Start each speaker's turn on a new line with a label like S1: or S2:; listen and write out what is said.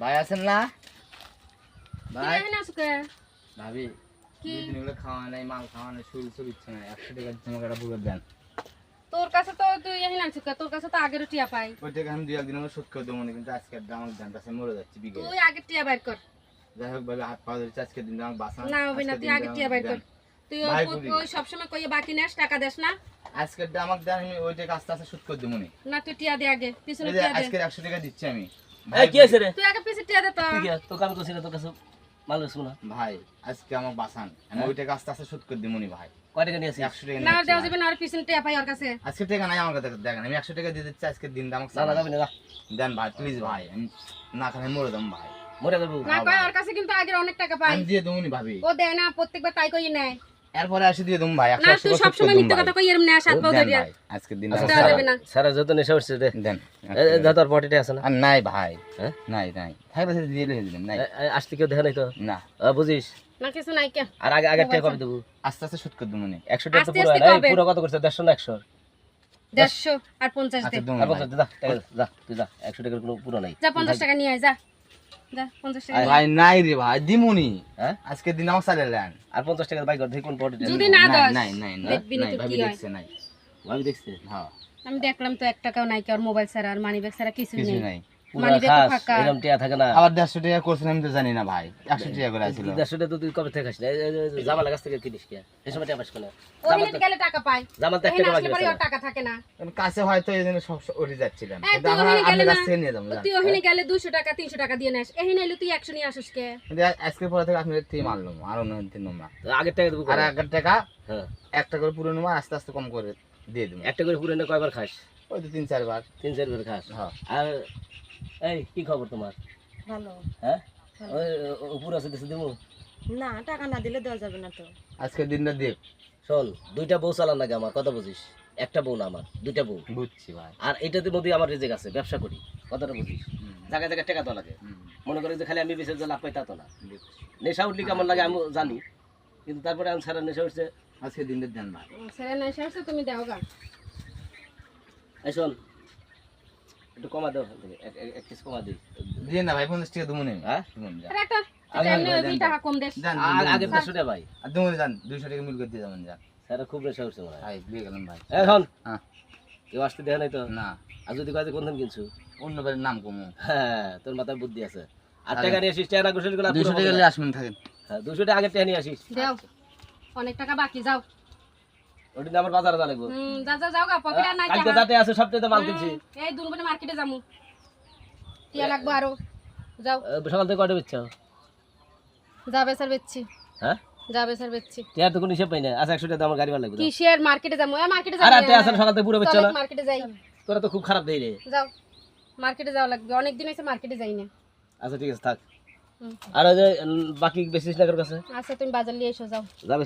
S1: ভাই আছেন না? ভাই? ভাবি
S2: কি?
S1: দুদিন খাওয়া নাই মাল খাওয়া নাই শরীর শরীর ইচ্ছে নাই। একশো টাকা একটা দেন।
S2: তোর কাছে তো তুই এখানে আসু কে? তোর কাছে তো আগের টিয়া পাই।
S1: ওই টাকা আমি দুই একদিন আমার শোধ করে দেবো কিন্তু আজকে আমার কাছে মরে যাচ্ছে
S2: তুই আগের টিয়া বাইর কর।
S1: যাই হোক ভাবে হাত পা ধরেছে আজকের দিন আমাকে বাঁচান
S2: না হবে না তুই আগের টিয়া বাইর কর। তুই ওই- সবসময় কইয়ে বাকি নেস টাকা দেস না।
S1: আজকের আমাকে দেন আমি ওই টাকা আস্তে আস্তে শোধ করে দেবো না
S2: না তুই টিয়া দে আগে পিছনে
S1: এই
S2: টিয়া দে।
S1: আজকের একশো টাকা দিচ্ছি আমি।
S3: এই কি আছে রে?
S2: তুই আগে পিছে টিয়া দে তো।
S3: তুই কি তোর কাম করছিস তোর কাছে মাল বেচবো না
S1: ভাই আজকে আমাকে বাঁচান আমি ওই টাকা আস্তে আস্তে শোধ করে দেবো ভাই।
S3: কয় টাকা নিয়ে আসিস?
S1: একশো টাকা
S2: না দেওয়া যাবে না আর পিছনে টিয়া পাই ওর কাছে।
S1: আজকে টাকা নাই আমার কাছে দেখেন আমি একশো টাকা দিয়ে দিচ্ছি আজকের দিনটা আমাকে
S3: না না যাবি না
S1: দেন ভাই প্লিজ ভাই না মরে দাম ভাই।
S3: মরে যাব।
S2: না কয় ওর কাছে কিন্তু আগের অনেক টাকা পাই
S1: আমি দিয়ে দেবো ভাবি।
S2: ও দেয় না প্রত্যেকবার তাই কই নেয়।
S1: এরপরে এসে দিয়ে দেবো ভাই
S2: না তুই সবসময়
S1: করে
S2: মিথ্যে কথা কই এরম নেয় সাত পাও ধরিয়া
S1: ভাই, দিন
S2: আচ্ছা,
S3: সারা-
S2: যাবে না।
S3: সারা যত নেশা উঠছে দে
S1: দেন
S3: তোর পটিতে আছে না?
S1: নাই ভাই।
S3: হ্যাঁ?
S1: নাই নাই। থাকলে সেটা দিয়ে দিলাম নাই।
S3: এই, কেউ দেখে নাই তো?
S1: না।
S3: বুঝিস?
S2: না কিছু নাই কে?
S3: আর আগে আগের টাকা কবে দেবো।
S1: আস্তে আস্তে শোধ করে দেবো নি।
S3: একশো টাকা পুরো
S2: আস্তে
S3: না। পুরো কত করছে? দেড়শো না একশো?
S2: দেড়শো আর পঞ্চাশ দে।
S1: আচ্ছা
S3: আর
S1: ভাই।
S3: পঞ্চাশ দে, যা টাকা যা তুই যা একশো টাকার কোনো পুরো নাই।
S2: যা পঞ্চাশ টাকা নিয়ে আয় যা।
S1: ভাই নাই রে ভাই দিমুনি।
S3: হ্যাঁ?
S1: আজকের দিন
S3: আর পঞ্চাশ টাকার বাইক দেখি কোন পটিতে
S2: যদি না
S1: নাই নাই নাই নাই
S2: দেখবি না
S1: নাই ভাবি দেখছে নাই।
S3: আমি
S1: হ্যাঁ।
S2: আমি দেখলাম তো এক টাকাও নাই কি আর মোবাইল ছাড়া আর মানি ব্যাগ ছাড়া কিছু
S1: কিছু
S2: নেই।
S3: পুরো
S2: মানি ব্যাগ
S3: খাস
S2: ফাঁকা।
S3: এরকম টিয়া থাকে না।
S1: আবার দেড়শো টাকা করছেন আমি তো জানি না ভাই। একশো টাকা করে আছিল
S3: দেড়শো টাকা তুই কবে থেকে খাস না এই, এই, এই, জামালের কাছ থেকে কিনিস কে? এই সময় টাকা পাস কেন
S2: গেলে টাকা পাই
S3: জামাল তো এক টাকা
S2: আসলে
S3: বাকি
S2: পরে
S3: আছে।
S2: ওর টাকা থাকে না।
S1: কাছে হয়তো এই জন্য সব উঠে যাচ্ছিলাম।
S2: হ্যাঁ,
S1: কিন্তু
S2: তুই
S1: আমার
S2: ওখানে গেলে
S1: আপনার কাছ থেকে নিয়ে যাব
S2: তুই ওখানে গেলে দুশো টাকা তিনশো টাকা দিয়ে নেস এখানে এলে তুই একশো নিয়ে আসিস কে?
S1: আজকের পরে থেকে মারলাম আর অন্য তিন নম্বর।
S3: আগের টাকা দেবো
S1: আর আগের টাকা
S3: হ্যাঁ।
S1: একটা করে পুরো নেব আস্তে আস্তে কম করে দিয়ে দেবো।
S3: একটা করে পুরো কয়বার খাস?
S1: ওই তো তিন চারবার।
S3: তিন চারবার খাস।
S1: হ্যাঁ।
S3: আর এই কি খবর তোমার?
S4: ভালো।
S3: হ্যাঁ? ওই উপর আছে দেশে দেবো
S4: না টাকা না দিলে দেওয়া যাবে না তো।
S1: আজকের দিনটা দেখ
S3: শোন দুইটা বউ চালান নাকি আমার কথা বুঝিস? একটা বউ না আমার দুইটা বউ।
S1: বুঝছি ভাই।
S3: আর এটাতে মধ্যে আমার রেজেক আছে ব্যবসা করি কথাটা বুঝিস? জায়গায় জায়গায় টাকা তো লাগে। মনে করি যে খালি আমি বেশি লাভ পাই তা তো না। নেশা উঠলি কেমন লাগে আমি জানি কিন্তু তারপরে আমি সারা নেশা উঠছে।
S1: আজকের দিনটা দেন ভাই।
S2: সেটা নাই আসছে তুমি দাও গা
S3: এই শোন একটু কমা দাও এক- এক- এক পিস কমা দিই।
S1: দিয়ে না ভাই পঞ্চাশ টাকা দেবো
S3: হ্যাঁ?
S1: দেবুন যান
S2: আরে একটা
S3: আগে
S2: এমনি
S1: দেন,
S2: দুই
S1: দেন।
S2: টাকা কম
S3: আর আগের দেড়শো টাকা ভাই।
S1: আর দেবুন যান দুইশো টাকা মিল করে দিয়ে যাবেন যান
S3: স্যার খুব নেশা উঠছে
S1: ভাই দিয়ে গেলাম ভাই।
S3: এখন?
S1: হ্যাঁ।
S3: কেউ আসতে দেয় নাই তো?
S1: না।
S3: আর যদি কাজে কোনদিন কিনছু?
S1: অন্য বাড়ির নাম কমু।
S3: হ্যাঁ তোর মাথায় বুদ্ধি আছে। আর। টাকা নিয়ে আসিস টাকা গোসলগুলো
S1: দুইশো টাকা আসবেন থাকেন।
S3: হ্যাঁ দুশো টাকা টাকা নিয়ে আসিস।
S2: অনেক টাকা বাকি যাও।
S3: ওটা আমার বাজারে যা লাগবো।
S2: হুম যা যা যাও গা পকেট নাই
S3: কালকে যাতে আছে সবটাতে মাল কিনছি।
S2: এই দুনবনে মার্কেটে যামু। টিয়া লাগবো আরও। যাও।
S3: সকাল থেকে কয়টা বেচছ?
S2: যা বেসার বেচছি।
S3: হ্যাঁ?
S2: যা বেসার বেচছি।
S3: টিয়ার তো কোনো হিসেব পাই না। আচ্ছা একশো টাকা আমার গাড়ি ভালো লাগবে
S2: কিসের? মার্কেটে যামু। এ মার্কেটে
S3: আর
S2: যাব
S3: টিয়া আছে সকাল থেকে পুরো বেচছ না?
S2: মার্কেটে যাই।
S3: তোরা তো খুব খারাপ দেই রে।
S2: যাও। মার্কেটে যাওয়া লাগবে। অনেক দিন হয়েছে মার্কেটে যাই না।
S3: আচ্ছা ঠিক আছে থাক। আর ওই যে বাকি বেশিস না কার কাছে?
S2: আচ্ছা তুমি বাজার নিয়ে এসো যাও।
S3: যাবে